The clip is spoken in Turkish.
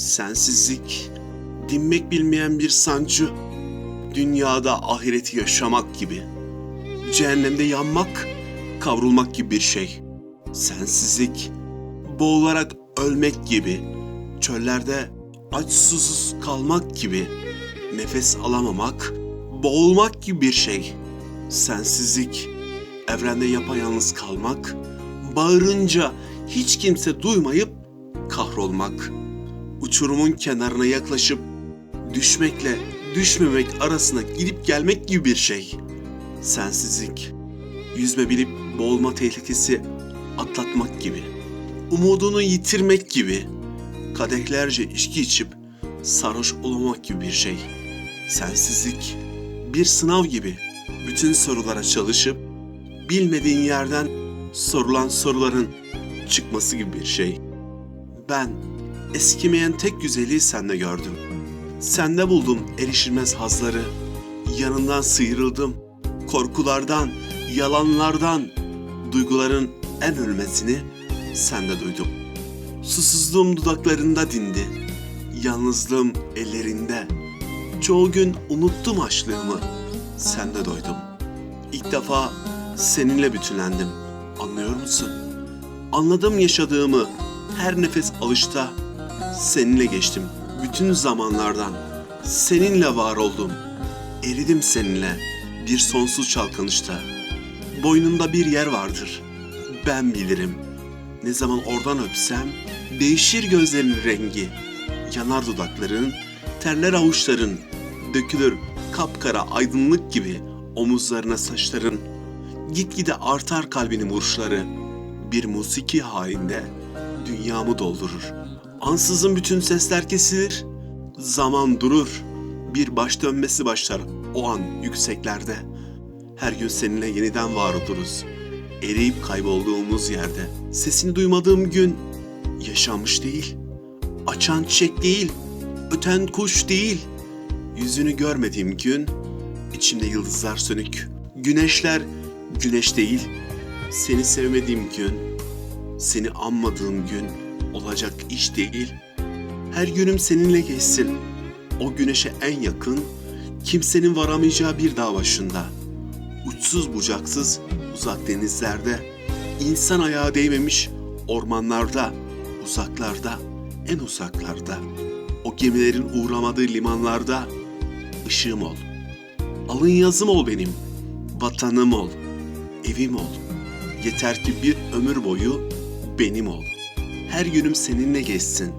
Sensizlik, dinmek bilmeyen bir sancı, dünyada ahireti yaşamak gibi. Cehennemde yanmak, kavrulmak gibi bir şey. Sensizlik, boğularak ölmek gibi. Çöllerde aç kalmak gibi. Nefes alamamak, boğulmak gibi bir şey. Sensizlik, evrende yapayalnız kalmak, bağırınca hiç kimse duymayıp kahrolmak. Uçurumun kenarına yaklaşıp düşmekle düşmemek arasına gidip gelmek gibi bir şey. Sensizlik, yüzme bilip boğulma tehlikesi atlatmak gibi. Umudunu yitirmek gibi. Kadehlerce içki içip sarhoş olmak gibi bir şey. Sensizlik, bir sınav gibi. Bütün sorulara çalışıp bilmediğin yerden sorulan soruların çıkması gibi bir şey. Ben eskimeyen tek güzelliği sende gördüm. Sende buldum erişilmez hazları. Yanından sıyrıldım. Korkulardan, yalanlardan, duyguların en ölmesini sende duydum. Susuzluğum dudaklarında dindi. Yalnızlığım ellerinde. Çoğu gün unuttum açlığımı. Sende doydum. İlk defa seninle bütünlendim. Anlıyor musun? Anladım yaşadığımı. Her nefes alışta seninle geçtim. Bütün zamanlardan seninle var oldum. Eridim seninle bir sonsuz çalkanışta. Boynunda bir yer vardır. Ben bilirim. Ne zaman oradan öpsem değişir gözlerinin rengi. Yanar dudakların, terler avuçların, dökülür kapkara aydınlık gibi omuzlarına saçların. Gitgide artar kalbinin vuruşları. Bir musiki halinde dünyamı doldurur. Ansızın bütün sesler kesilir. Zaman durur. Bir baş dönmesi başlar o an yükseklerde. Her gün seninle yeniden var oluruz. Eriyip kaybolduğumuz yerde. Sesini duymadığım gün yaşanmış değil. Açan çiçek değil. Öten kuş değil. Yüzünü görmediğim gün içimde yıldızlar sönük. Güneşler güneş değil. Seni sevmediğim gün, seni anmadığım gün olacak iş değil. Her günüm seninle geçsin. O güneşe en yakın, kimsenin varamayacağı bir dağ başında. Uçsuz bucaksız uzak denizlerde, insan ayağı değmemiş ormanlarda, uzaklarda, en uzaklarda. O gemilerin uğramadığı limanlarda ışığım ol. Alın yazım ol benim, vatanım ol, evim ol. Yeter ki bir ömür boyu benim ol. Her günüm seninle geçsin.